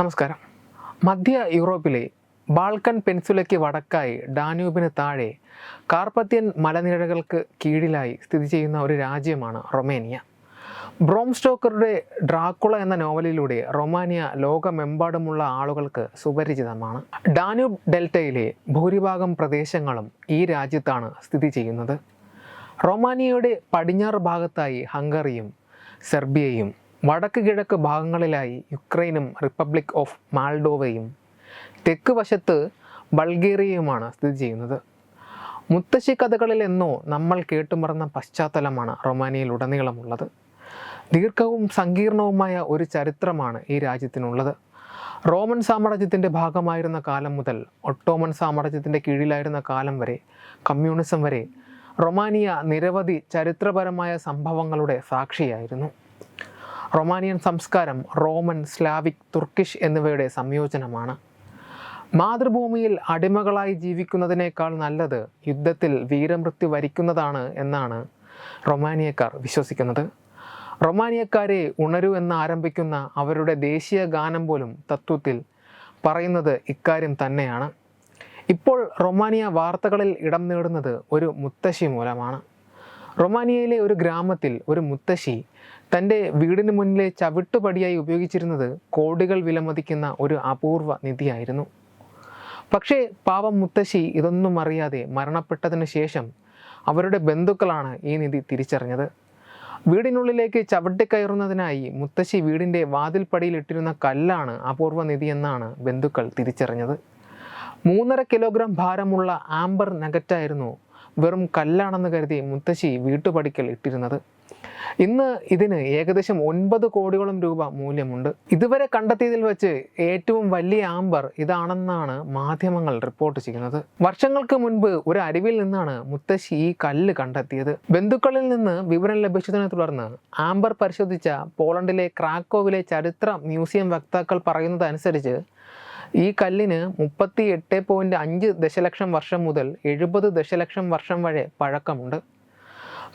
നമസ്കാരം. മധ്യ യൂറോപ്പിലെ ബാൾക്കൻ പെൻസുലയ്ക്ക് വടക്കായി ഡാനൂബിന് താഴെ കാർപ്പത്യൻ മലനിരകൾക്ക് കീഴിലായി സ്ഥിതി ചെയ്യുന്ന ഒരു രാജ്യമാണ് റൊമേനിയ. ബ്രോംസ്റ്റോക്കറുടെ ഡ്രാക്കുള എന്ന നോവലിലൂടെ റൊമാനിയ ലോകമെമ്പാടുമുള്ള ആളുകൾക്ക് സുപരിചിതമാണ്. ഡാനൂബ് ഡെൽറ്റയിലെ ഭൂരിഭാഗം പ്രദേശങ്ങളും ഈ രാജ്യത്താണ് സ്ഥിതി ചെയ്യുന്നത്. റൊമാനിയയുടെ പടിഞ്ഞാറ് ഭാഗത്തായി ഹംഗറിയും സെർബിയയും വടക്ക് കിഴക്ക് ഭാഗങ്ങളിലായി യുക്രൈനും റിപ്പബ്ലിക് ഓഫ് മാൾഡോവയും തെക്ക് വശത്ത് ബൾഗേറിയയുമാണ് സ്ഥിതി ചെയ്യുന്നത്. മുത്തശ്ശി കഥകളിൽ എന്നോ നമ്മൾ കേട്ടുമറന്ന പശ്ചാത്തലമാണ് റൊമാനിയയിൽ ഉടനീളമുള്ളത്. ദീർഘവും സങ്കീർണവുമായ ഒരു ചരിത്രമാണ് ഈ രാജ്യത്തിനുള്ളത്. റോമൻ സാമ്രാജ്യത്തിന്റെ ഭാഗമായിരുന്ന കാലം മുതൽ ഒട്ടോമൻ സാമ്രാജ്യത്തിന്റെ കീഴിലായിരുന്ന കാലം വരെ കമ്മ്യൂണിസം വരെ റൊമാനിയ നിരവധി ചരിത്രപരമായ സംഭവങ്ങളുടെ സാക്ഷിയായിരുന്നു. റൊമാനിയൻ സംസ്കാരം റോമൻ സ്ലാവിക് തുർക്കിഷ് എന്നിവയുടെ സംയോജനമാണ്. മാതൃഭൂമിയിൽ അടിമകളായി ജീവിക്കുന്നതിനേക്കാൾ നല്ലത് യുദ്ധത്തിൽ വീരമൃത്യു വരിക്കുന്നതാണ് എന്നാണ് റൊമാനിയക്കാർ വിശ്വസിക്കുന്നത്. റൊമാനിയക്കാരെ ഉണരൂ എന്ന് ആരംഭിക്കുന്ന അവരുടെ ദേശീയ ഗാനം പോലും തത്വത്തിൽ പറയുന്നത് ഇക്കാര്യം തന്നെയാണ്. ഇപ്പോൾ റൊമാനിയ വാർത്തകളിൽ ഇടം നേടുന്നത് ഒരു മുത്തശ്ശി മൂലമാണ്. റൊമാനിയയിലെ ഒരു ഗ്രാമത്തിൽ ഒരു മുത്തശ്ശി തന്റെ വീടിന് മുന്നിലെ ചവിട്ടുപടിയായി ഉപയോഗിച്ചിരുന്നത് കോടികൾ വിലമതിക്കുന്ന ഒരു അപൂർവ നിധിയായിരുന്നു. പക്ഷേ പാവം മുത്തശ്ശി ഇതൊന്നും അറിയാതെ മരണപ്പെട്ടതിന് ശേഷം അവരുടെ ബന്ധുക്കളാണ് ഈ നിധി തിരിച്ചറിഞ്ഞത്. വീടിനുള്ളിലേക്ക് ചവിട്ടിക്കയറുന്നതിനായി മുത്തശ്ശി വീടിന്റെ വാതിൽപ്പടിയിൽ ഇട്ടിരുന്ന കല്ലാണ് അപൂർവ നിധി എന്നാണ് ബന്ധുക്കൾ തിരിച്ചറിഞ്ഞത്. മൂന്നര കിലോഗ്രാം ഭാരമുള്ള ആംബർ നഗറ്റായിരുന്നു വെറും കല്ലാണെന്ന് കരുതി മുത്തശ്ശി വീട്ടുപടിക്കൽ ഇട്ടിരുന്നത്. ഇന്ന് ഇതിന് ഏകദേശം ഒൻപത് കോടിയോളം രൂപ മൂല്യമുണ്ട്. ഇതുവരെ കണ്ടെത്തിയതിൽ വെച്ച് ഏറ്റവും വലിയ ആംബർ ഇതാണെന്നാണ് മാധ്യമങ്ങൾ റിപ്പോർട്ട് ചെയ്യുന്നത്. വർഷങ്ങൾക്ക് മുൻപ് ഒരു അരുവിൽ നിന്നാണ് മുത്തശ്ശി ഈ കല്ല് കണ്ടെത്തിയത്. ബന്ധുക്കളിൽ നിന്ന് വിവരം ലഭിച്ചതിനെ തുടർന്ന് ആംബർ പരിശോധിച്ച പോളണ്ടിലെ ക്രാക്കോവിലെ ചരിത്ര മ്യൂസിയം വക്താക്കൾ പറയുന്നതനുസരിച്ച് ഈ കല്ലിന് മുപ്പത്തി എട്ട് പോയിന്റ് അഞ്ച് ദശലക്ഷം വർഷം മുതൽ എഴുപത് ദശലക്ഷം വർഷം വരെ പഴക്കമുണ്ട്.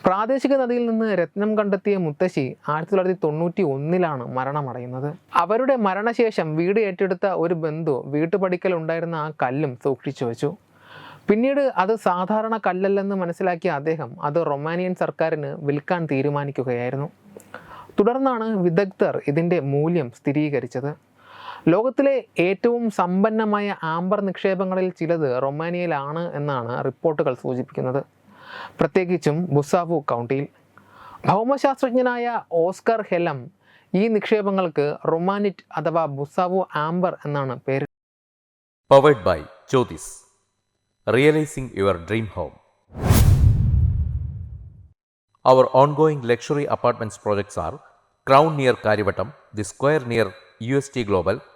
പ്രാദേശിക നദിയിൽ നിന്ന് രത്നം കണ്ടെത്തിയ മുത്തശ്ശി ആയിരത്തി തൊള്ളായിരത്തി തൊണ്ണൂറ്റി ഒന്നിലാണ് മരണമടയുന്നത്. അവരുടെ മരണശേഷം വീട് ഏറ്റെടുത്ത ഒരു ബന്ധു വീട്ടുപടിക്കൽ ഉണ്ടായിരുന്ന ആ കല്ലും സൂക്ഷിച്ചു വെച്ചു. പിന്നീട് അത് സാധാരണ കല്ലല്ലെന്ന് മനസ്സിലാക്കിയ അദ്ദേഹം അത് റൊമാനിയൻ സർക്കാരിന് വിൽക്കാൻ തീരുമാനിക്കുകയായിരുന്നു. തുടർന്നാണ് വിദഗ്ധർ ഇതിന്റെ മൂല്യം സ്ഥിരീകരിച്ചത്. ലോകത്തിലെ ഏറ്റവും സമ്പന്നമായ ആംബർ നിക്ഷേപങ്ങളിൽ ചിലത് റൊമാനിയയിലാണ് എന്നാണ് റിപ്പോർട്ടുകൾ സൂചിപ്പിക്കുന്നത്. പ്രത്യേകിച്ചും ബുസാവു കൗണ്ടിയിൽ. ഭൗമശാസ്ത്രജ്ഞനായ ഓസ്കർ ഹെലം ഈ നിക്ഷേപങ്ങൾക്ക് റൊമാനിറ്റ് അഥവാ ബുസാവു ആംബർ എന്നാണ് പേര്. Powered by Jyothis realising your dream home our ongoing luxury apartments projects R crown near Kariavattom the square near U S T Crown